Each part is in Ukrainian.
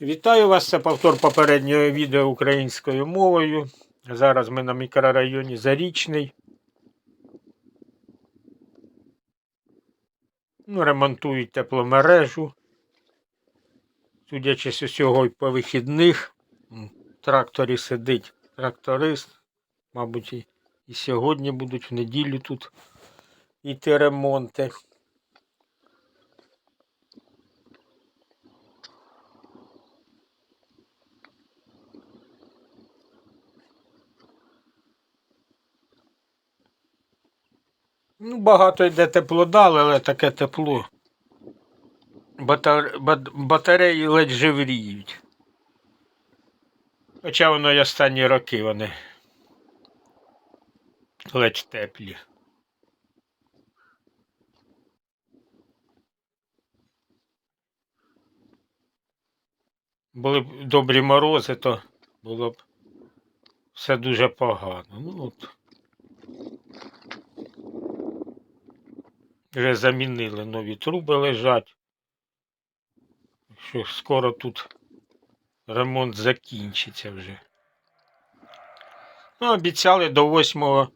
Вітаю вас, це повтор попереднього відео українською мовою. Зараз ми на мікрорайоні Зарічний. Ну, ремонтують тепломережу. Судячи з усього по вихідних, в тракторі сидить тракторист. Мабуть, і сьогодні будуть в неділю тут йти ремонти. Ну, багато йде теплодали, але таке тепло. Батар... бат- Батареї ледь живріють. Хоча воно й останні роки вони ледь теплі. Були б добрі морози, то було б все дуже погано. Ну, от. Вже замінили нові труби лежать. Що скоро тут ремонт закінчиться вже. Ну, обіцяли до 8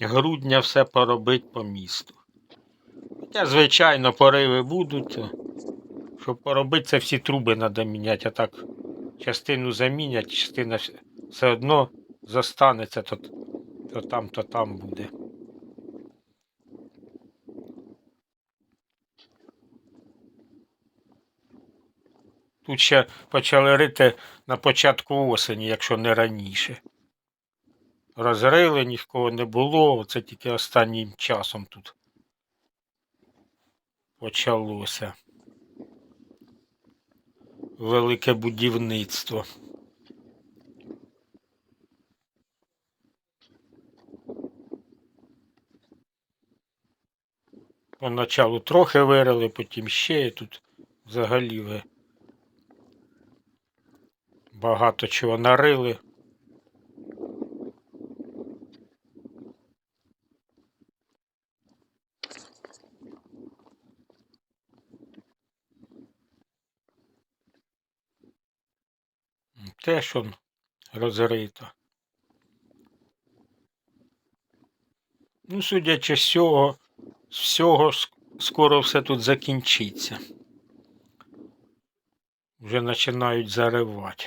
грудня все поробити по місту. Хоча, звичайно, пориви будуть. Щоб поробити, це всі труби треба міняти, а так частину замінять, частина все одно зостанеться, то, то там, то там буде. Тут ще почали рити на початку осені, якщо не раніше. Розрили, нікого не було, це тільки останнім часом тут почалося. Велике будівництво. Поначалу трохи вирили, потім ще і тут взагалі ви багато чого нарили. Теж он розрито. Ну, судячи з цього, з всього скоро все тут закінчиться. Вже починають заривати.